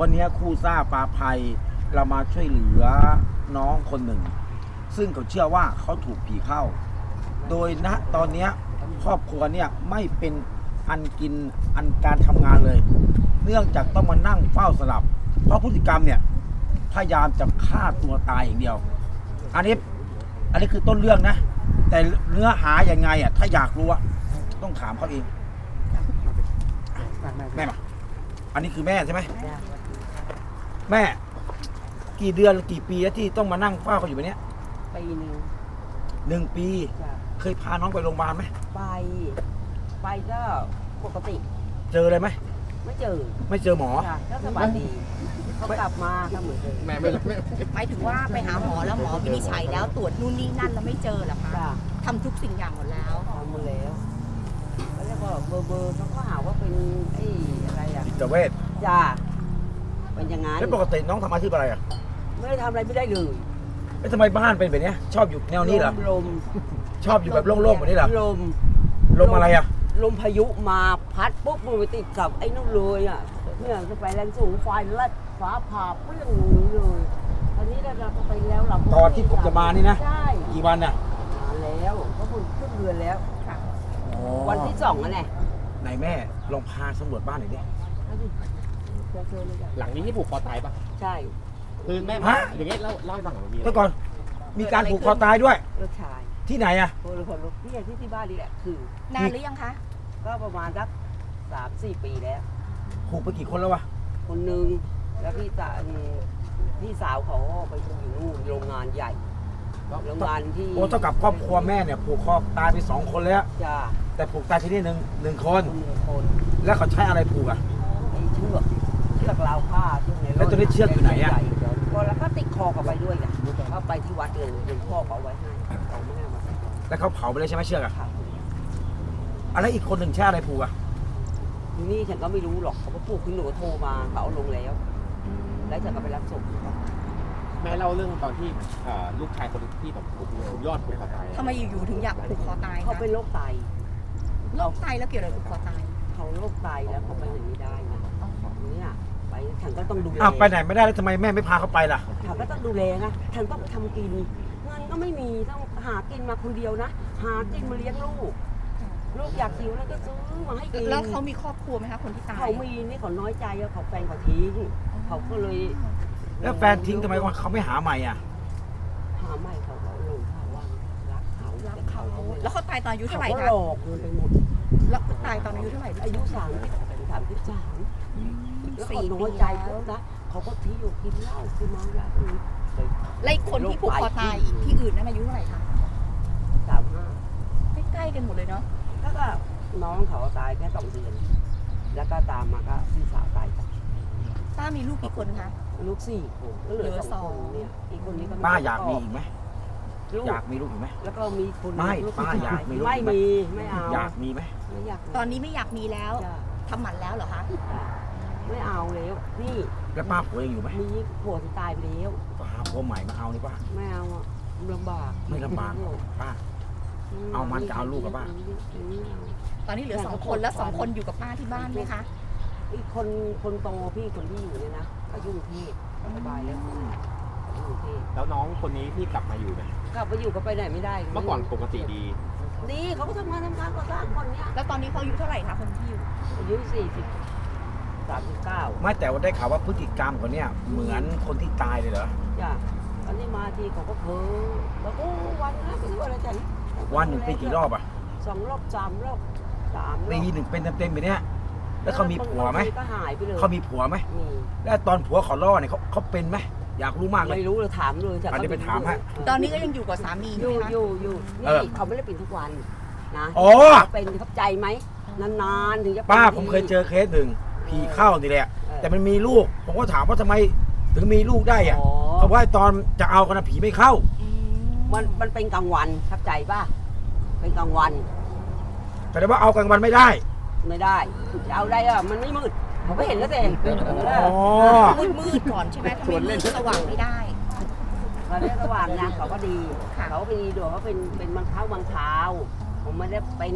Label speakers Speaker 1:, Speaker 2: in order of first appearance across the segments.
Speaker 1: วันนี้ครู่ซ่าปลาภัยเรามาช่วยเหลือน้องคนหนึ่ง ซึ่งเขาเชื่อว่าเขาถูกผีเข้า โดยณตอนนี้ครอบครัวเนี่ยไม่เป็นอันกินอันการทำงานเลย เนื่องจากต้องมานั่งเฝ้าสลับ เพราะพฤติกรรมเนี่ยพยายามจะฆ่าตัวตายอย่างเดียว อันนี้อันนี้คือต้นเรื่องนะ แต่เนื้อหายังไงอะถ้าอยากรู้อะต้องถามเขาเองแม่มาอันนี้คือแม่ใช่ไหม แม่ กี่เดือนกี่ปีแล้วที่ต้องมานั่งเฝ้าเขาอยู่แบบเนี้ย
Speaker 2: ปีหนึ่ง
Speaker 1: หนึ่งปี
Speaker 2: จ้ะ
Speaker 1: เคยพาน้องไปโรงพยาบาลไหม
Speaker 2: ไป ไปก็ปกติ
Speaker 1: เจอเลยไหม
Speaker 2: ไม่เจอ
Speaker 1: ไม่เจอหมอ
Speaker 2: จ้ะก็สบายดีเขากลับมาก็เหมือนเดิม
Speaker 3: แม่ไม่ไม่
Speaker 4: หมายถึงว่าไปหาหมอแล้วหมอวินิจฉัยแล้วตรวจนู่นนี่นั่นแล้วไม่เจอเหรอคะ
Speaker 2: จ้ะ
Speaker 4: ทำทุกสิ่งอย่างหมดแล้ว
Speaker 2: ทำมาแล้วเขาเรียกว่าเบอร์เบอร์เขาก็หาว่าเป็นไอ้อะไรอะ
Speaker 1: จิตเวช
Speaker 2: จ้า เป็นอยังไง
Speaker 1: แล้วปกติน้องทำอาชีพอะไรอะ
Speaker 2: ไม่ได้ทำอะไรไม่ได้เลย
Speaker 1: แล้วทำไมบ้านเป็นแบบเนี้ย ชอบอยู่แนวนี้เหรอ
Speaker 2: ลม
Speaker 1: ชอบอยู่แบบโล่งๆแบบนี้เหรอ
Speaker 2: ลม
Speaker 1: ลมอะไรอะ
Speaker 2: ลมพายุมาพัดปุ๊บมันไปติดกับไอ้นู่นเลยอะเนี่ยจะไปแรงสูงไฟลัดฟ้าผ่าเปรี้ยงอย่างนี้เลยตอนนี้เราก็ไปแล้วเราก็
Speaker 1: ตอนที่ผมจะมานี่นะ
Speaker 2: ใช่
Speaker 1: กี่วันน่ะ
Speaker 2: มาแล้วก็เพิ่งขึ้นเดือนแล้ว
Speaker 4: ค่ะ
Speaker 2: วันที่สองนั่นแหละ
Speaker 1: ไหนแม่ลองพาสำรวจบ้านหน่อยดิ
Speaker 2: เอาดิเจอเจอเลยจ้ะ
Speaker 3: หลังนี้ที่ผูกคอตายปะ
Speaker 2: ใช่
Speaker 3: คือแม่อย่างเงี้ยเล่าเล่าให้ฟังหน่อยมันมีอะไร
Speaker 1: เมื่อก่อน มีการผูกคอตายด้วย
Speaker 2: ลูกชาย
Speaker 1: ที่ไหนอะ
Speaker 2: คนละคนลูกนี่ที่ที่บ้านนี่แหละคือ
Speaker 4: นานหรือยังคะ
Speaker 2: ก็ประมาณสักสามสี่ปีแล้ว
Speaker 1: ผูกไปกี่คนแล้ววะ
Speaker 2: คนหนึ่งแล้วพี่สาวพี่สาวเขาไปอยู่นู่นโรงงานใหญ่โรงงานที่
Speaker 1: โอ้เท่ากับครอบครัวแม่เนี่ย ผูกคอตายไปสองคนแล้ว
Speaker 2: จ้า
Speaker 1: แต่ผูกตายที่นี่หนึ่งหนึ่งคน
Speaker 2: คนหนึ่งคน
Speaker 1: แล้วเขาใช้อะไรผูกอะ
Speaker 2: ไอ้เชือก เชือกราวผ้าที่ในรถ
Speaker 1: แล้วตัวนี้เชือกอยู่ไหนอะ
Speaker 2: ก็แล้วก็ติดคอกลับไปด้วยไงก็ไปที่วัดเลยหลวงพ่อเขาเอาไว้ให้เขาไม่ให้เอามาใส่คอ
Speaker 1: แล้วเขาเผาไปเลยใช่ไหมเชือกอะ
Speaker 2: ค่ะ
Speaker 1: อะไรอีกคนหนึ่งใช้อะไรผูกอะ
Speaker 2: ทีนี่ฉันก็ไม่รู้หรอกเขาก็ปลูกขึ้นหนูก็โทรมาเขาเอาลงแล้ว แล้วฉันก็ไปรับศพ
Speaker 3: แม่เล่าเรื่องตอนที่เอ่อลูกชายคนที่แบบผูกยอดผูกคอตาย
Speaker 4: ทำไมอยู่ๆถึงอยากผูกคอตาย
Speaker 2: เขา
Speaker 4: คะ
Speaker 2: เป็นโรคไต
Speaker 4: โรคไตแล้วเกี่ยวอะไรกับผูกคอตาย
Speaker 2: เขาโรคไตแล้วเขาไปไหนไม่ได้นะเนี่ยไป ฉันก็ต้องดูแล
Speaker 1: อ้าวไปไหนไม่ได้แล้วทำไมแม่ไม่พาเขาไปล่ะ
Speaker 2: ฉันก็ต้องดูแลนะฉันต้องทำกิน เงินก็ไม่มีต้องหากินมาคนเดียวนะ หากินมาเลี้ยงลูก ลูกอยากหิวแล้วก็ซื้อมาให้กิน
Speaker 4: แล้วเขามีครอบครัวไหมคะคนที่ตาย
Speaker 2: เขามีนี่เขาน้อยใจว่าเขาแฟนเขาทิ้งเขาก็เลย
Speaker 1: แล้วแฟนทิ้งทำไมวะเขาไม่หาใหม่อะ
Speaker 2: หาไม่เขาก็ลงข่าวว่ารักเขา
Speaker 4: รัก
Speaker 2: แต่
Speaker 4: เขา
Speaker 2: ก็ไม่
Speaker 4: แล้วเขาตายตอนอายุ
Speaker 2: เขา
Speaker 4: เท่าไหร่
Speaker 2: ก็
Speaker 4: คะ
Speaker 2: หลอกเงินไปหมด
Speaker 4: แล้วตายตอนอายุเท่าไหร่
Speaker 2: อายุสามสามสิบสาม แล้วเขา
Speaker 4: สี่
Speaker 2: น้
Speaker 4: ปี
Speaker 2: อยใจ
Speaker 4: แล้
Speaker 2: เขา
Speaker 4: ว
Speaker 2: นะเขาก็ทิ้งอยู่กินเหล้ากินเมายาอืม
Speaker 4: แล้วอีกคนที่ผูกคอตายอีกที่อื่นนั้นอายุเท่าไหร่คะ
Speaker 2: สามห้า
Speaker 4: ใกล้ๆกันหมดเลยเนาะ
Speaker 2: แล้วก็น้องเขาตายแค่สองเดือน แล้วก็ตามมาก็พี่สาวตายจาก
Speaker 4: ป้ามีลูกกี่คนคะ
Speaker 2: ลูกสี่คนก็เหลือ
Speaker 4: เหลือ
Speaker 2: สอง
Speaker 4: ส
Speaker 2: ค
Speaker 4: อง
Speaker 2: นเนี่ยอีกคนนี้ก็
Speaker 1: ป้าอยากมีอีกไหม
Speaker 2: ลูก
Speaker 1: อยากมีลูกอีกไหม
Speaker 2: แล้วก็มีคน
Speaker 1: ไม่
Speaker 2: ลูก
Speaker 1: ป้า
Speaker 2: ผู้
Speaker 1: อยากมีลูก
Speaker 2: ไม่
Speaker 1: ไหม
Speaker 2: มีไม่เอา
Speaker 1: อยากมีไหม
Speaker 2: ไม่อยาก
Speaker 4: ตอนนี้ไม่อยากมีแล้ว
Speaker 2: จ้ะ
Speaker 4: ทำหมันแล้วเหรอคะ
Speaker 2: จ้ะ ไม่เอาแล้วนี่
Speaker 1: แล้วป้าผัวยังอยู่ไหม
Speaker 2: มีผัวที่ตายไปแล้ว
Speaker 1: ป้าหาผัวใหม่มาเอานี่ป้า
Speaker 2: ไม่เอาอะลำบาก
Speaker 1: ไม่ลำบากหรอกป้า เอามันจะเอาลูกกับป้า
Speaker 4: ตอนนี้เหลือสองคนแล้วสองคนอยู่กับป้าที่บ้านไหมคะ
Speaker 2: อีกคนคนโตพี่คนที่อยู่เนี่ยนะก็ยุ่กรุงเทพสบายแล้วอยู่กรุงเทพ
Speaker 3: แล้วน้องคนนี้ที่กลับมาอยู่เนี่ย
Speaker 2: กลับไปอยู่ก็ไปไหนไม่ได้
Speaker 3: เมื่อก่อนปกติดี
Speaker 2: ดีเขาก็ทำงานทำการก่อสร้างคนเนี้ย
Speaker 4: แล้วตอนนี้เขาอายุเท่าไหร่คะคนที่อยู่
Speaker 2: อายุสี่สิบ สามสิบเก้า
Speaker 1: ไม่แต่ว่าได้ข่าวว่าพฤติกรรมเขาเนี่ยเหมือนคนที่ตายเลยเหรอ
Speaker 2: จ้ะตอนนี้มาทีเขาก็เพ้อแล้วก็วันนะไม่รู้อะไรจัน
Speaker 1: วันหนึ่งเป็นกี่รอบอะ
Speaker 2: สองรอบสามรอบสามรอบ
Speaker 1: ปีหนึ่งเป็นเต็มๆไปเนี้ยแล้วเขามีผัวไหม
Speaker 2: บงทีก็หายไปเลย
Speaker 1: เขามีผัวไหม
Speaker 2: มี
Speaker 1: แล้วตอนผัวเขาล่อเนี่ยเขาเขาเป็นไหมอยากรู้มากเลย
Speaker 2: ไม่รู้เลยถามเลยจ้ะ
Speaker 1: อันนี้ไปถามฮะ
Speaker 4: ตอนนี้ก็ยังอยู่กับสามี
Speaker 2: อ
Speaker 4: ใช่
Speaker 2: ยู่
Speaker 4: ไหมคะ
Speaker 2: อยู่อยู่
Speaker 1: เออ
Speaker 2: นี่เขาไม่ได้เป็นทุกวันนะ
Speaker 1: อ๋อ
Speaker 2: เขาเป็นเข้าใจไหมนานๆถึงจะป็น
Speaker 1: ป้าผมเคยเจอเคสหนึ่ง ผีเข้านี่แหละ
Speaker 2: เออ
Speaker 1: แต่มันมีลูก ผมก็ถามว่าทำไมถึงมีลูกได้อะ
Speaker 2: อ๋อ
Speaker 1: เขาบอกว่าตอนจะเอากันนะผีไม่เข้า
Speaker 4: อืม
Speaker 2: มันมันเป็นกลางวันเข้าใจป่ะ เป็นกลางวัน
Speaker 1: แต่ว่าเอากลางวันไม่ได้
Speaker 2: ไม่ได้จะเอาได้อะมันไม่มืดผมก็เห็นแล้วเอง
Speaker 1: อ๋อ
Speaker 4: มืดมืดๆก่อนใช่ไหมทำไมมืดสว่างไม่ได้
Speaker 2: เราได้ระหว่างนะเขาก็ดี
Speaker 4: ค่ะ
Speaker 2: เขาเป็นดีด้วยเขาเป็นเป็นบางเช้าบางเช้าผมไม่ได้เป็น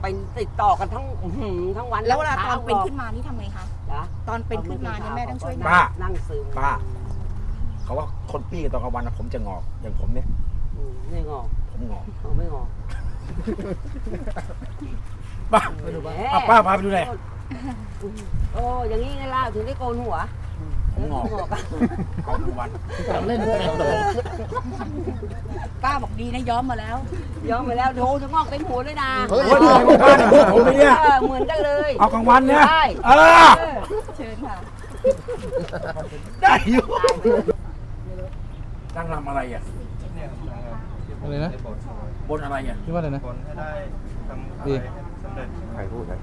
Speaker 2: เป็นติดต่อกันทั้งอื้อหือทั้งวัน
Speaker 4: แล้วเวลาต
Speaker 2: ช้
Speaker 4: อนเป็น
Speaker 2: หรก
Speaker 4: ขึ้นมานี่ทำไงคะ
Speaker 2: จจ้ะ
Speaker 4: ตอนเป็นขึ้นมาเนี่ยแม่ต้องช่วย
Speaker 1: ป้า
Speaker 2: นั่งซึม
Speaker 1: ป้า เขาว่าคนปี้ตอนกลางวันนะผมจะงอกอย่างผมเนี่ย
Speaker 2: อืมไม่งอก
Speaker 1: ผมงอก
Speaker 2: เขาไม่งอก
Speaker 1: ป้า
Speaker 2: แหม
Speaker 1: อะป้าพาไปดูหน่อย
Speaker 2: โอ้อย่างนี้ไงล่ะถึงได้โกนหัว
Speaker 1: ผมงอก
Speaker 2: งอกอะ
Speaker 1: เอากลางวัน
Speaker 3: เล่นเป็นโด
Speaker 4: ป้าบอกดีนะย้อมมาแล้ว
Speaker 2: ย้อมไปแล้วโถจะงอกเต็มหัวเลยนะ
Speaker 1: โอ้ยทำไมป้าเนี่ยพูดผมไปเนี่ย
Speaker 2: เออเหมือนกันเลย
Speaker 1: เอากลางวันเนี่ย
Speaker 2: ได้
Speaker 1: เออ
Speaker 2: เออ
Speaker 4: เชิญค่ะ
Speaker 1: ได้อยู่ตั้งรำอะไรอะ
Speaker 5: อะไรนะ
Speaker 1: บนอะไรอะ
Speaker 5: คิดว่าอะไรนะ
Speaker 6: ผลให้ได้ทำอะ
Speaker 5: ดี
Speaker 6: ไรสำเร็จ
Speaker 3: ใครพูดนะ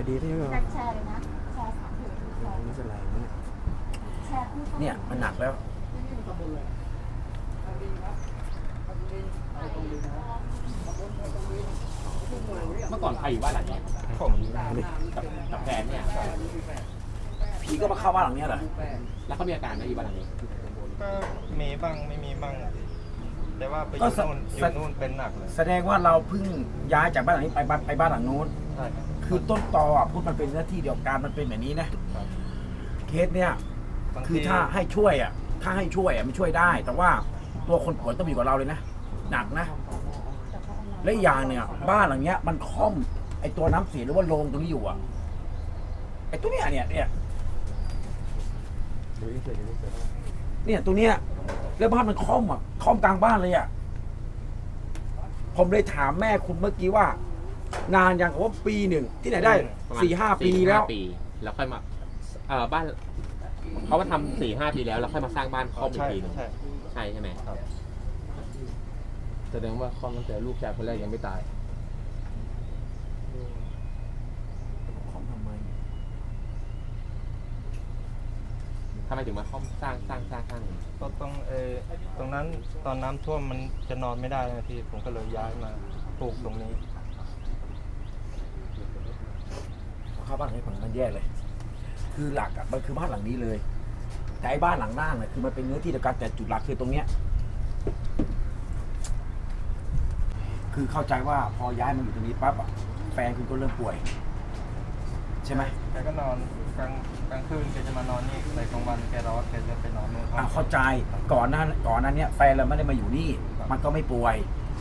Speaker 5: คดีที่ว่า
Speaker 4: แชร์เลยนะแชร์สามเพจแชร์
Speaker 1: นี่เป็นไรวะเนี่ย
Speaker 4: แชร์คู่
Speaker 1: เนี่ยมันหนักแล้ว
Speaker 3: เมื่อก่อนใครอยู่บ้านหลังเนี้ย
Speaker 6: ผม
Speaker 3: กับกับแฟนเนี่ย
Speaker 1: ผีก็มาเข้าบ้านหลังเนี้ยเหรอ
Speaker 3: แล้วเขามีอาการไหมอยู่บ้านหลังนี้
Speaker 6: ก็มีบ้างไม่มีบ้างแต่ว่าไปอ
Speaker 1: ก็
Speaker 6: ยู่
Speaker 1: สะ
Speaker 6: นู่นอ
Speaker 1: สะ
Speaker 6: ยู่นู่นเป็นหนักเลย
Speaker 1: แสดงว่าเราเพิ่งย้ายจากบ้านหลังนี้ไปบ้านไปบ้านหลังนู้น
Speaker 6: ใช่ครับ
Speaker 1: คือต้นตออะพูดมันเป็นหน้าที่เดียวกันมันเป็นแบบนี้นะ
Speaker 6: ครับ
Speaker 1: เคสเนี่ย
Speaker 6: บาง
Speaker 1: คือ
Speaker 6: ที
Speaker 1: ถ้าให้ช่วยอะ ถ้าให้ช่วยอะมันช่วยได้ แต่ว่าตัวคนป่วยต้องมีกว่าเราเลยนะ หนักนะ และอีกอย่างเนี่ยบ้านหลังเนี้ยมันค่อมไอตัวน้ำเสียหรือว่าโรงตรงนี้อยู่อะ ไอตัวเนี้ยเนี่ยเนี่ยเนี่ยตัวเนี้ยแล้วบ้านมันค่อมอะค่อมกลางบ้านเลยอะผมเลยถามแม่คุณเมื่อกี้ว่า นานยังว่าปีหนึ่งที่ไหนได้
Speaker 3: ประมาณ
Speaker 1: สี่ห้าปีแล้ว
Speaker 3: สี่ห้าปีแล้วค่อยมาเอ่อบ้านเขามาทำสี่ห้าปีแล้วแล้วค่อยมาสร้างบ้านครอบอีก
Speaker 6: ใช่
Speaker 3: ทีหนึง
Speaker 6: ใช่
Speaker 3: ใช่ใช่ไหม
Speaker 5: แสดงว่าคอมตั้งแต่ลูกชายคนแรกยังไม่ตาย
Speaker 1: ของทำไม
Speaker 3: ทำไมถึงมาครอบสร้างสร้างสร้างสร้าง
Speaker 6: ก็ต้องเออตรงนั้นตอนน้ำท่วมมันจะนอนไม่ได้นะพี่ผมก็เลยย้ายมาปลูกตรงนี้
Speaker 1: เข้าบ้านให้ฝั่งมันแย่เลย คือหลักอะมันคือบ้านหลังนี้เลย แต่ไอ้บ้านหลังล่างน่ะคือมันเป็นเนื้อที่เดียวกันแต่จุดหลักคือตรงเนี้ย คือเข้าใจว่าพอย้ายมาอยู่ตรงนี้ปั๊บอะแฟนคุณก็เริ่มป่วย ใช่ไหม
Speaker 6: แกก็นอนกลางกลางคืนแกจะมานอนนี่แต่กลางวันแกร้อนแกจะไปนอนนู่น
Speaker 1: อะเข้าใจก่อนหน้าก่อนหนั้นเนี้ยแฟนเราไม่ได้มาอยู่นี่ มันก็ไม่ป่วย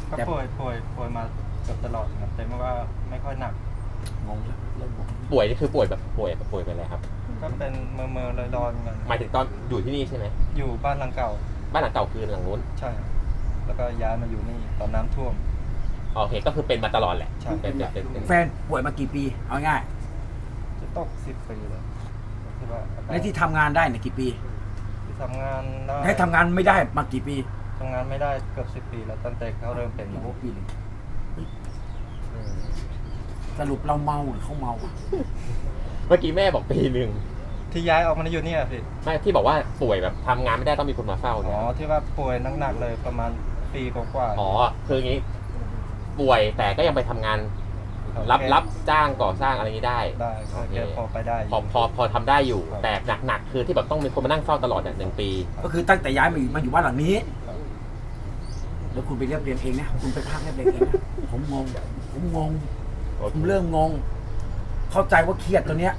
Speaker 6: ก็
Speaker 1: แต่
Speaker 6: ป่วยป่วยป่วยมาเกือบตลอดครับแต่ว่าไม่ค่อยหนัก
Speaker 1: งงแล้วเริ่มงง
Speaker 3: ป่วยนี่คือป่วยแบบป่วยแบบป่วยไปเลยครับ
Speaker 6: ก็เป็นเมื่อเมื่อลอยลอยๆเหมือนกัน
Speaker 3: หมายถึงตอนอยู่ที่นี่ใช่ไหม
Speaker 6: อยู่บ้านหลังเก่า
Speaker 3: บ้านหลังเก่าคือหลังนู้น
Speaker 6: ใช่ครับแล้วก็ย้ายมาอยู่นี่ตอนน้ำท่วม
Speaker 3: โอเคก็คือเป็นมาตลอดแหละ
Speaker 6: ใช่
Speaker 3: เป็นเป็นเป็นเป็น
Speaker 1: แฟนป่วยมากี่ปี เอาง่าย
Speaker 6: จะตกสิบปีเลยที่ว่าอาการ
Speaker 1: และที่ทำงานได้เนี่ยกี่ปี
Speaker 6: ที่ทำงานได้
Speaker 1: ให้ทำงานไม่ได้มากี่ปี
Speaker 6: ทำงานไม่ได้เกือบสิบปีแล้วตั้งแต่เขาเริ่มเป็น
Speaker 1: โอ้โหปีหนึง สรุปเราเมาหรือเขาเมา
Speaker 3: เมื่อกี้แม่บอกปีหนึ่ง
Speaker 6: ที่ย้ายออกมาอยู่เนี่ยพี่
Speaker 3: ไม่ที่บอกว่าป่วยแบบทำงานไม่ได้ต้องมีคนมาเฝ้า
Speaker 6: อ๋
Speaker 3: เนี่
Speaker 6: อยที่ว่าป่วยหนักๆเลยประมาณปีกว่าๆ
Speaker 3: อ๋อคืออย่างนี้ป่วยแต่ก็ยังไปทำงานรับ
Speaker 6: แก
Speaker 3: รับจ้างก่อสร้างอะไรอย่างนี้ได้
Speaker 6: ได้ก็แกพอไปได้
Speaker 3: พอพอพอทำได้อยู่
Speaker 6: ครับ
Speaker 3: แต่หนักๆคือที่แบบต้องมีคนมานั่งเฝ้าตลอดเนี่ยหนึ่งปี
Speaker 1: ก็คือตั้งแต่ย้ายมาอยู่มาอยู่บ้านหลังนี้แล้วคุณไปเรียบเรียงเองนะคุณไปพักเรียบเรียงเองนะผมงงผมงง ผมเริ่มงง เข้าใจว่าเครียดตัวเนี้ย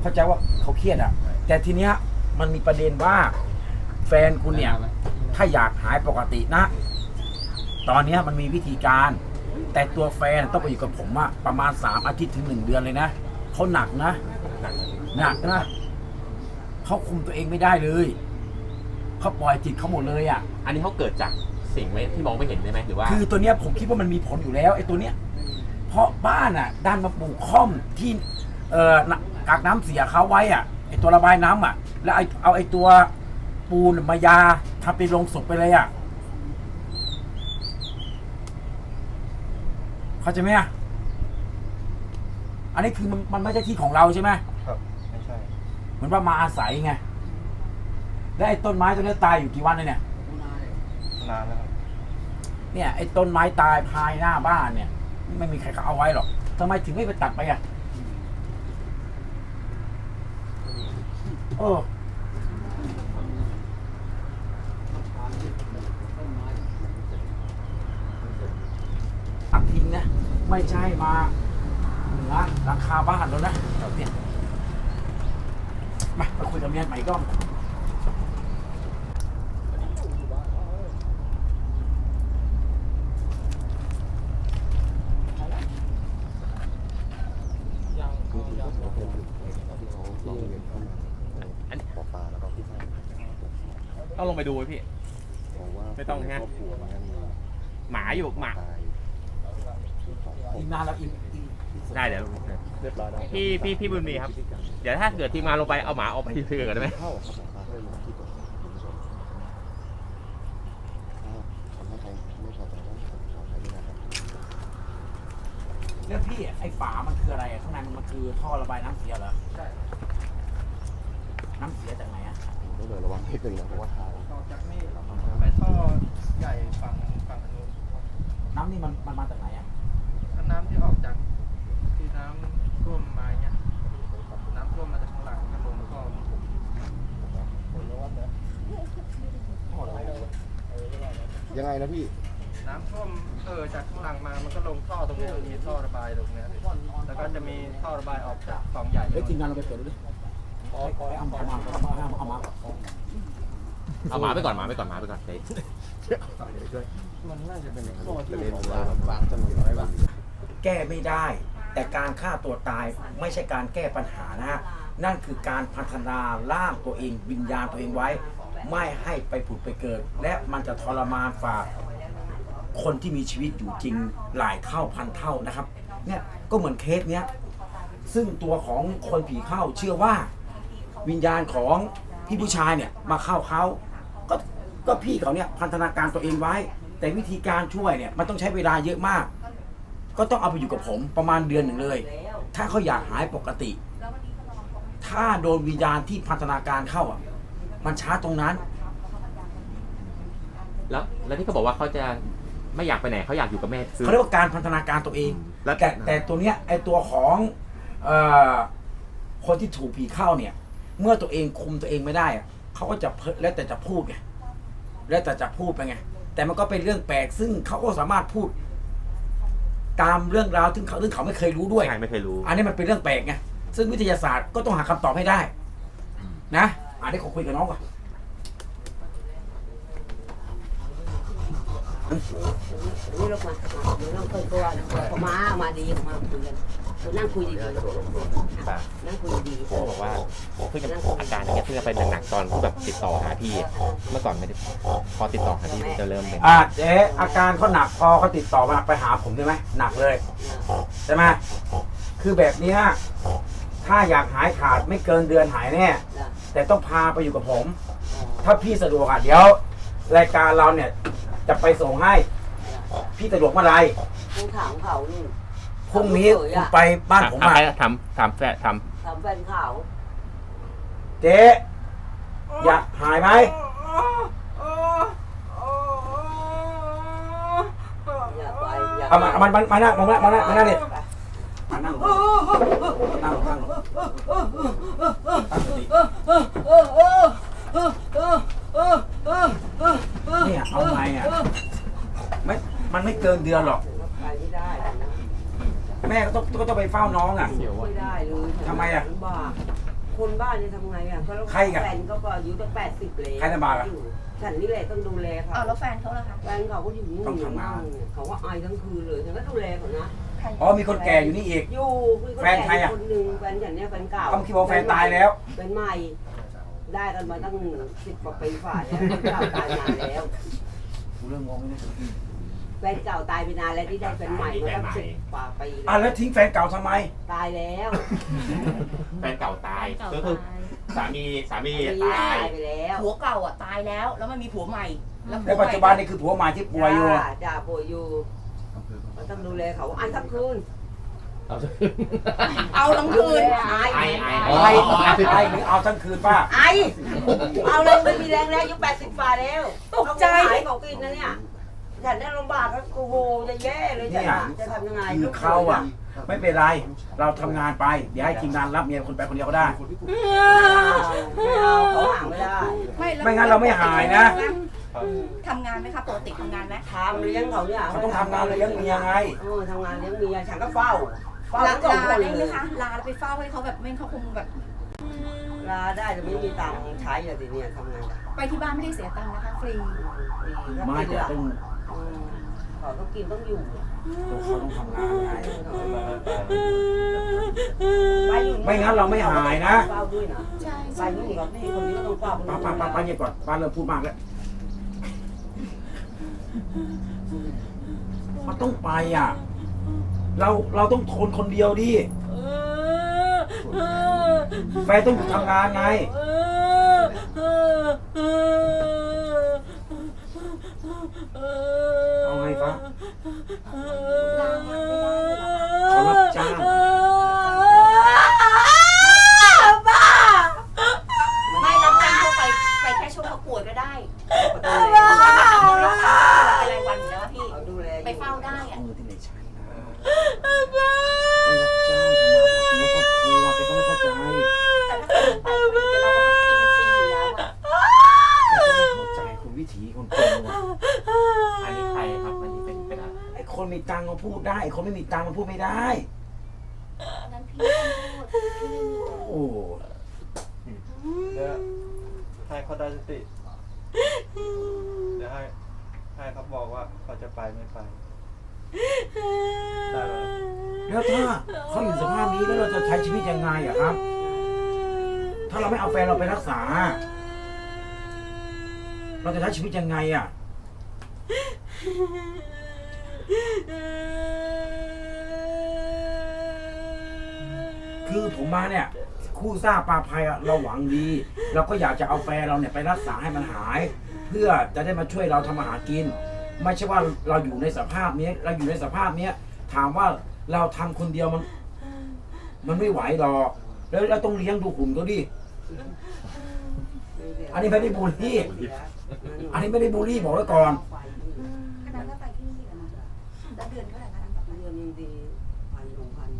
Speaker 1: เข้าใจว่าเขาเครียดอะแต่ทีเนี้ยมันมีประเด็นว่า แฟนคุณเนี่ย ถ้าอยากหายปกตินะ ตอนเนี้ยมันมีวิธีการ แต่ตัวแฟนต้องไปอยู่กับผมอะประมาณสามอาทิตย์ถึงหนึ่งเดือนเลยนะเขาหนักนะหนักนะเขาคุมตัวเองไม่ได้เลยเขาปล่อยจิตเขาหมดเลยอะ
Speaker 3: อันนี้เขาเกิดจากสิ่งไม่ที่มองไม่เห็นได้ไหมหรือว่า
Speaker 1: คือตัวเนี้ยผมคิดว่ามันมีผลอยู่แล้วไอ้ตัวเนี้ย เพราะบ้านอะดันมาปลูกค่อมที่เอ่อน่ะกากน้ำเสียเขาไว้อะไอ้ตัวระบายน้ำอะ แล้วไอ้เอาไอ้ตัวปูนมายาทำเป็นโรงศพไปเลยอะเข้าใจไหมอะอันนี้คือมันมันไม่ใช่ที่ของเราใช่ไหม
Speaker 6: ครับ ไม่ใช่
Speaker 1: เหมือนว่ามาอาศัยไงแล้วไอ้ต้นไม้ตัวเนี้ยตายอยู่กี่วันเลยเนี่ย
Speaker 6: นานแล้วครับ
Speaker 1: เนี่ยไอ้ต้นไม้ตายภายหน้าบ้านเนี่ย ไม่มีใครเขาเอาไว้หรอกทำไมถึงไม่ไปตัดไปอะเออริงนะ ไม่ใช่มาเหนือหลังคาบ้านแล้วนะเนี่ยมามาคุยกับเมียใหม่อีกรอบ
Speaker 3: ต้อ งลงไปดูไหมพี่ไม่ต้องฮะหมาอยู่หมา
Speaker 1: อีกนานแล้วอีกอีก
Speaker 3: ได้เดี๋ยวพี่พี่พี่บุญมีครับ เดี๋ยวถ้าเกิดทีมงานลงไปเอาหมาออกไปเถื่อนได้ไหม
Speaker 1: แล้วพี่ไอ้ฝามันคืออะไรอะข้างในมันคือท่อระบายน้ำเสียเหรอใช่น้ำเสียจากไหนอะ
Speaker 6: ต้องเดินระวังนิดนึงนะเพราะว่าทาง
Speaker 7: ต่อ จากนี่ไปท่อใหญ่ฝั่งฝั่งนู้น
Speaker 1: น้ำนี่มันมันมาจากไหนอะ
Speaker 7: ถ้าน้ำที่ออกจากที่น้ำท่วมมาเนี่ยน้ำท่วมมาจากข้างหลังก็ลงท่อ
Speaker 6: ยังไงนะพี่
Speaker 7: น้ำท่วมเออจากข้างหลังมา มันก็ลงท่อตรงเนี้ยมีท่อระบายตรงเนี้ยแล้วก็จะมีท่อระบายออกจากฝั่งใหญ่
Speaker 1: เฮ้ยทีมงานเราไปเปิดดูดิเอาเอามาเอามาเอามาเอามา
Speaker 3: เอาหมาไปก่อนหมาไปก่อนหมาไปก่อนเฮ้ย
Speaker 6: มันน่าจะเป็นประเด็นว่าฝากจำนวนน้อยบา
Speaker 1: แก้ไม่ได้ แต่การฆ่าตัวตายไม่ใช่การแก้ปัญหานะฮะนั่นคือการพัฒนาร่างตัวเองวิญญาณตัวเองไว้ ไม่ให้ไปผุดไปเกิด และมันจะทรมานฝ่าคนที่มีชีวิตอยู่จริงหลายเท่าพันเท่านะครับ เนี่ยก็เหมือนเคสเนี้ยซึ่งตัวของคนผีเข้าเชื่อว่าวิญญาณของพี่ผู้ชายเนี่ยมาเข้าเขา ก็ก็พี่เขาเนี่ยพันธนาการตัวเองไว้ แต่วิธีการช่วยเนี่ยมันต้องใช้เวลาเยอะมาก ก็ต้องเอาไปอยู่กับผมประมาณเดือนหนึ่งเลย ถ้าเขาอยากหายปกติ ถ้าโดนวิญญาณที่พันธนาการเข้าอะ มันช้าตรงนั้น
Speaker 3: แล้วแล้วที่เขาบอกว่าเขาจะไม่อยากไปไหนเขาอยากอยู่กับแม่คือ
Speaker 1: เขาเรียกว่าการพันธนาการตัวเอง
Speaker 3: แล้ว
Speaker 1: แต่แต่ตัวเนี้ยไอตัวของเอ่อคนที่ถูกผีเข้าเนี่ย เมื่อตัวเองคุมตัวเองไม่ได้อะเขาก็จะเพ้อแล้วแต่จะพูดไง แล้วแต่จะพูดไปไง แต่มันก็เป็นเรื่องแปลกซึ่งเขาก็สามารถพูด ตามเรื่องราวซึ่งเขาซึ่งเขาไม่เคยรู้ด้วย
Speaker 3: ใช่ไม่เคยรู้
Speaker 1: อันนี้มันเป็นเรื่องแปลกไงซึ่งวิทยาศาสตร์ก็ต้องหาคำตอบให้ได้ นะอันนี้ขอคุยกับน้องก่อน
Speaker 2: นี่ลูกมาเดี๋ยวนั่งคุยตัวเขามา มาดีเขามาคุยกันเดี๋ยว นั่งคุยดีๆนั่งคุยดี
Speaker 3: ผมบอกว่าเพิ่งจะอาการอย่างเงี้ยเพิ่งจะเป็นหนักๆตอนที่แบบติดต่อหาพี่อะเมื่อก่อนไม่ได้พอติดต่อหาพี่จะเริ่มเป็น
Speaker 1: อ่าเจ๊อาการเขาหนักพอเขาติดต่อมาไปหาผมได้ไหมหนักเลยใช่ไหมคือแบบเนี้ยถ้าอยากหายขาดไม่เกินเดือนหายแน่
Speaker 2: จ้ะ
Speaker 1: แต่ต้องพาไปอยู่กับผม ถ้าพี่สะดวกอะเดี๋ยว รายการเราเนี่ยจะไปส่งให้ พี่สะดวกเมื่อไหร
Speaker 2: ผู้ถามเขานี่
Speaker 1: พรุ่งนี้คุณไปบ้านผม
Speaker 3: ถาม
Speaker 1: อะ
Speaker 3: ใครถามถามแฟนถาม
Speaker 2: ถามแฟนเขา
Speaker 1: เจ๊อยากหายไหม
Speaker 2: อย่าไปอย่า
Speaker 1: เอามาเอามันมันมาหน้ามาหน้ามาหน้ามาหน้าเนี่ยมานั่งลงนั่งลงนั่งลงตั้งสติเนี่ยเอาไงอะไม่มันไม่เกินเดือนหรอก
Speaker 2: ไปไม่ได้นะ
Speaker 1: แม่ก็ต้องก็ต้องไปเฝ้าน้องอะ
Speaker 2: ไม่ได้เลย
Speaker 1: ทำไมอะ
Speaker 2: ลำบากคนบ้านจะทำไงอะเขา
Speaker 1: ใครอะ
Speaker 2: แฟนก็ก็อายุตั้งแปดสิบเลย
Speaker 1: ใครลำบากอะ
Speaker 2: ฉันนี่แหละต้องดูแลเขา
Speaker 4: อ้าวแล้วแฟนเขาล่ะคะ
Speaker 2: แฟนเขาก็อยู่นู่น
Speaker 1: ต้องทำงาน
Speaker 2: เขาก็ไอทั้งคืนเลยฉันก็ดูแลเขานะ
Speaker 1: อ๋อมีคนแก่อยู่นี่อีก
Speaker 2: อยู่มีน
Speaker 1: แฟนใครอะ
Speaker 2: คนหนึ่งแฟนฉันเนี่ยแฟนเก่า
Speaker 1: เขาคิดว่าแฟนตายแล้ว
Speaker 2: แฟนใหม่ ได้กันมาตั้งสิบกว่าปีฝ่าแล้วแฟนเก่าตายนานแล้ว
Speaker 1: กูเริ่มงงแล้วเนี่ย
Speaker 2: แฟนเก่าตายไปนานแล้วที่ได้แฟนใหม่มาตั้งสิบกว่าปี
Speaker 1: อะแล้วทิ้งแฟนเก่าทำไม
Speaker 2: ตายแล้ว
Speaker 3: แฟนเก่าตายก็คือสามีสามี
Speaker 2: ปี
Speaker 3: ตาย
Speaker 2: ไปแล้ว
Speaker 4: ผัวเก่าอะตายแล้ว แล้วมันมีผัวใหม่แล้วผั
Speaker 1: แล้วว
Speaker 4: ให
Speaker 1: ปัจ
Speaker 4: ม่
Speaker 1: จุบันนี่คือผัวใหม่ที่ป่วยอยู่
Speaker 2: จ้าจ้าป่วยอยู่ก็ต้องดูแลเขาไอ้ทั้งคืน
Speaker 4: เอาทั้งคืน
Speaker 2: ไอ้
Speaker 3: ไอ้ไอ้
Speaker 1: ไอ้ไอ้หรือเอาทั้งคืนป้า
Speaker 2: ไอ้เอาเลยไม่มีแรงแล้วอายุแปดสิบฝ่าแล้ว
Speaker 4: ตกใจ
Speaker 2: เขาขายเขากินนะเนี่ย ฉันได้ลำบากก็โอ้โหจะแย่เลยจะ
Speaker 1: เนี่ย
Speaker 2: จะทำยังไง
Speaker 1: คือเขาอะ ไม่เป็นไร เราทำงานไป เดี๋ยวให้ทีมงานรับเมียคนไปคนเดียวก็ได้
Speaker 2: ไม่เอาเขาหาไม่ได้
Speaker 1: ไม่งั้นเราไม่หายนะ
Speaker 6: ครับ
Speaker 4: ทำงานไหมคะปกติทำงานไหม
Speaker 2: ทำเลี้ยงเขาเนี่ย
Speaker 1: เขาต้องทำงานเลี้ยงเมียไง
Speaker 2: เออทำงานเลี้ยงเมียฉันก็เฝ้าเฝ้า
Speaker 4: ลา
Speaker 2: สอง
Speaker 4: ลา
Speaker 2: คน
Speaker 4: ได้ไห
Speaker 2: เล
Speaker 4: ม
Speaker 2: ย
Speaker 4: คะลาแล้วไปเฝ้าให้เขาแบบไม่งั้นเขาคงแบบ
Speaker 2: ลาได้แต่ไม่มีตังค์ใช้เลยทีเนี่ยทำงาน
Speaker 4: ไปที่บ้านไม่ได้เสียตังค์นะคะฟรี
Speaker 1: ไม่แต่ต้อง
Speaker 2: อืม เขาต้องกินต้องอยู่
Speaker 1: ตัวเขาต้องทำงานไง
Speaker 2: ไปอยู่
Speaker 1: ไม่งั้นเราไม่หายนะ
Speaker 2: เฝ้าด้วยนะ
Speaker 4: ใช่
Speaker 2: ไปนู่นกับนี่คนนี้ก็ต้องเฝ้าคน
Speaker 1: ป้า
Speaker 2: นี้
Speaker 1: ป้าป้าป้าเงียบก่อนป้าเริ่มพูดมากแล้วมันต้องไปอะ เราเราต้องทนคนเดียวดิแฟนต้องทำงานไง เอ เอาไงฟ้า
Speaker 4: ลางานไม่ได้เลยเหรอคะ
Speaker 1: เขารับจ้าง
Speaker 4: ไม่รับจ้างทั่วไปไปแค่ช่วงเขาป่วยก็ได้เพราะว่าเรารักษาเป็นรายวันอยู่แล้วอะพี่
Speaker 2: เขาดูแลอยู่
Speaker 4: ไปเฝ้าได้
Speaker 1: เอา
Speaker 4: อะ
Speaker 1: มือที่ไหนใช้นะต้องรับจ้างทำมาหากินแล้วก็กลัวแกก็ไม่เข้าใจ
Speaker 4: แต่ถ้าเกิดไปฟรีเราก็กินฟรีอยู่แล้วอะ
Speaker 1: แกก็ไม่เข้าใจคนวิถีคนโกงอะ
Speaker 3: อันนี้ใครครับอันนี้เป็นเป็นอะไร
Speaker 1: ไอ้คนมีตังค์มันพูดได้ไอ้คนไม่มีตังค์มันพูดไม่ได้
Speaker 4: งั้นพี่ต้องพูดพี่ไม่มี
Speaker 1: โอ้
Speaker 6: เดี๋ยวให้ เขาได้สติ เดี๋ยวให้ ให้เขาบอกว่าเขาจะไปไม่ไป ได้ไหม
Speaker 1: แล้วถ้าเขาอยู่สภาพนี้แล้วเราจะใช้ชีวิตยังไงอะครับ ถ้าเราไม่เอาแฟนเราไปรักษา เราจะใช้ชีวิตยังไงอะคือผมมาเนี่ย คู่ซ่าปลาภัยอะเราหวังดี เราก็อยากจะเอาแฟนเราเนี่ยไปรักษาให้มันหาย เพื่อจะได้มาช่วยเราทำมาหากิน ไม่ใช่ว่าเราอยู่ในสภาพนี้เราอยู่ในสภาพเนี้ยถามว่าเราทำคนเดียวมัน มันไม่ไหวหรอกแล้วเราต้องเลี้ยงดูหุ่นเขาดิอันนี้ไม่ได้บูลลี่ อันนี้ไม่ได้บูลลี่บอกไว้ก่อน
Speaker 4: คณะก็ไปที่นี่กันนะแล้วเดือนเท่าไหร่คะน้ำค่าไฟ
Speaker 2: เดือนหนึงดีพันสองพัน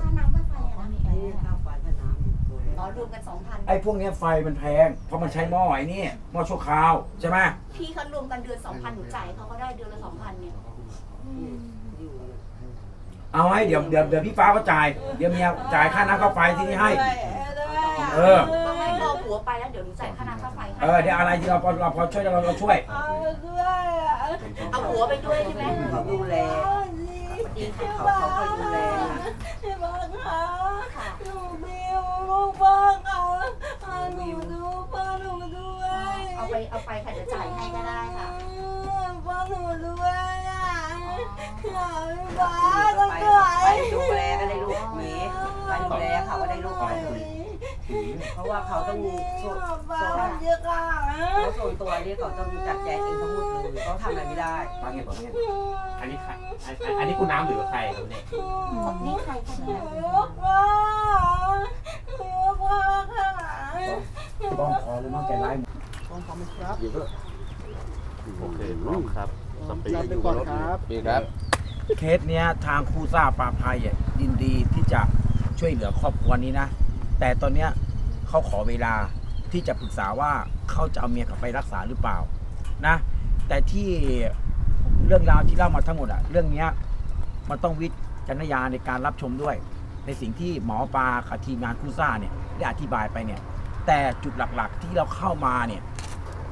Speaker 4: ค่าน้ำค่าไฟอะนะ
Speaker 2: นี่ค่าไฟค่าน้ำตัว
Speaker 4: อ๋อรวมกันสองพัน
Speaker 1: ไอ้พวกเนี้ยไฟมันแพง เพราะมันใช้หม้อไอ้นี่หม้อชั่วคราวใช่ไหม
Speaker 4: พี่เขารวมกันเดือนสองพันหนูจ่ายเขาก็ได้เดือนละสองพันเนี่ย
Speaker 2: อยู่
Speaker 1: เอาให้เดี๋ยวเดี๋ยวเดี๋ยวพี่ฟ้าก็จ่ายเดี๋ยวเมียจ่ายค่าน้ำค่าไฟที่นี่ให้ เออ
Speaker 4: ต้องให้พอผัวไปแล้วเดี๋ยวหนูจ่ายค่าน้ำค่าไฟให้
Speaker 1: เออเดี๋ยวอะไรที่เราพอเราพอช่วยเราเราช่วย
Speaker 4: เอาผัวไปด้วยใช่ไหม
Speaker 2: เขาดูแล
Speaker 4: สวัสดีค่ะ
Speaker 2: เขาเขาคอยดูแลนะ
Speaker 4: ค่ะเอาไปเอาไปค่ะเดี๋ยวจ่ายให้ก็ได้ค่ะ
Speaker 2: ไปดูแลก็ได้ลูกหมีไปดูแลเขาก็ได้ลูกไปเพราะว่าเขาต้องส่วนส่วนเขาส่วนตัวนี่เขาต้องจัดแจงเองทั้งหมดเลยเขาทำอะไรไม่ได้
Speaker 1: ฟังเงี้ยก่อนเงี้ย
Speaker 3: อันนี้ใครอันอันอันนี้คุณน้ำหรือใครครับเนี่ย
Speaker 4: นี่ใครคะเนี่ย
Speaker 1: ต้องขอเลยมั้งแกไล่
Speaker 5: พร้อมไหมครับ
Speaker 6: โอเคพร้อมครับสปีด
Speaker 5: รับไปก่อนครับ
Speaker 6: ปีครับ
Speaker 1: เคสเนี้ยทางคู่ซ่าปลาภัยอะยินดีที่จะช่วยเหลือครอบครัวนี้นะ แต่ตอนเนี้ยเขาขอเวลาที่จะปรึกษาว่าเขาจะเอาเมียกลับไปรักษาหรือเปล่านะ แต่ที่เรื่องราวที่เล่ามาทั้งหมดอะเรื่องเนี้ยมันต้องวิจารณญาณในการรับชมด้วย ในสิ่งที่หมอปลากับทีมงานคู่ซ่าเนี่ยได้อธิบายไปเนี่ย แต่จุดหลักๆที่เราเข้ามาเนี่ย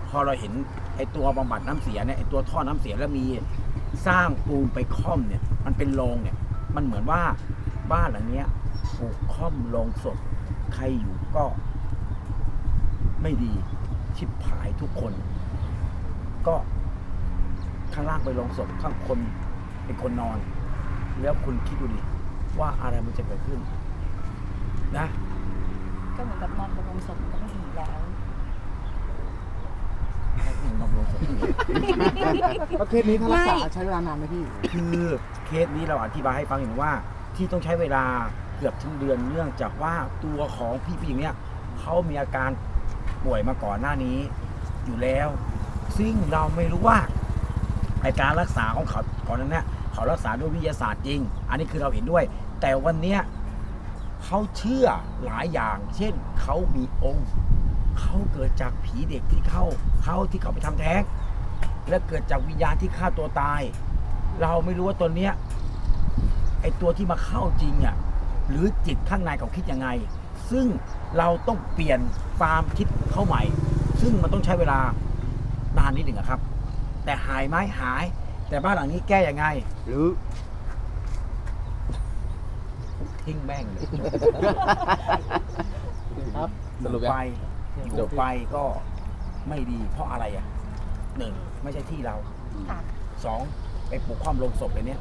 Speaker 1: พอเราเห็นไอ้ตัวบำบัดน้ำเสียเนี่ยไอ้ตัวท่อน้ำเสียแล้วมีสร้างปูนไปค่อมเนี่ย มันเป็นโรงเนี่ย มันเหมือนว่าบ้านหลังเนี้ยถูกค่อมโรงศพใครอยู่ก็ ไม่ดีชิบหายทุกคน ก็ข้างล่างไปโรงศพข้างคนเป็นคนนอน แล้วคุณคิดดูดิว่าอะไรมันจะเกิดขึ้น นะ
Speaker 4: ก็เหมือนกับนอนกับลงศพก็ไม่ดี แล้ว
Speaker 1: นอนโรงศพ
Speaker 5: ประเภทนี้ถ้ารักษาใช้เวลานานไหมพี่
Speaker 1: คือเคสนี้เราอธิบายให้ฟังเห็นว่า ที่ต้องใช้เวลาเกือบถึงเดือนเนื่องจากว่าตัวของพี่ผู้หญิงเนี่ยเขามีอาการป่วยมาก่อนหน้านี้ อยู่แล้ว ซึ่งเราไม่รู้ว่าไอการรักษาของเขาก่อนนั้นเนี่ยเขารักษาด้วยวิทยาศาสตร์จริง อันนี้คือเราเห็นด้วย แต่วันเนี้ยเขาเชื่อหลายอย่าง เช่นเขามีองค์ เขาเกิดจากผีเด็กที่เข้าเขาที่เขาไปทำแท้ง และเกิดจากวิญญาณที่ฆ่าตัวตาย เราไม่รู้ว่าตัวเนี้ยไอตัวที่มาเข้าจริงอะหรือจิตข้างในเขาคิดยังไง ซึ่งเราต้องเปลี่ยนความคิดเข้าใหม่ ซึ่งมันต้องใช้เวลานานนิดหนึ่งอะครับ แต่หายไหมหาย แต่บ้านหลังนี้แก้ยังไง หรือทิ้งแม่งเลย
Speaker 5: ครับ
Speaker 1: สรุปไป อยู่ไปก็ไม่ดีเพราะอะไรอะหนึ่งไม่ใช่ที่เรา
Speaker 4: ค่ะ
Speaker 1: สองไปปลูกความลงศพเลยเนี้ย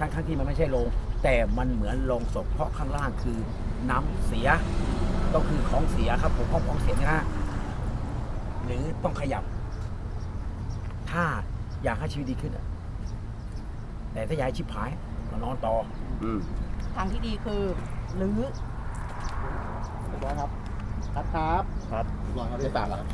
Speaker 1: ทั้งทั้งที่มันไม่ใช่โรงแต่มันเหมือนโรงศพเพราะข้างล่างคือน้ำเสีย ก็คือของเสียครับผมของของเสียนะฮะหรือต้องขยับ ถ้าอยากให้ชีวิตดีขึ้นอะแต่ถ้าอยากให้ชิบหายก็นอนต่อ
Speaker 4: ทางที่ดีคือหรือ
Speaker 5: เรียบร้อยครับครับครับ ครับรอครับเรียบร้อยแล้ว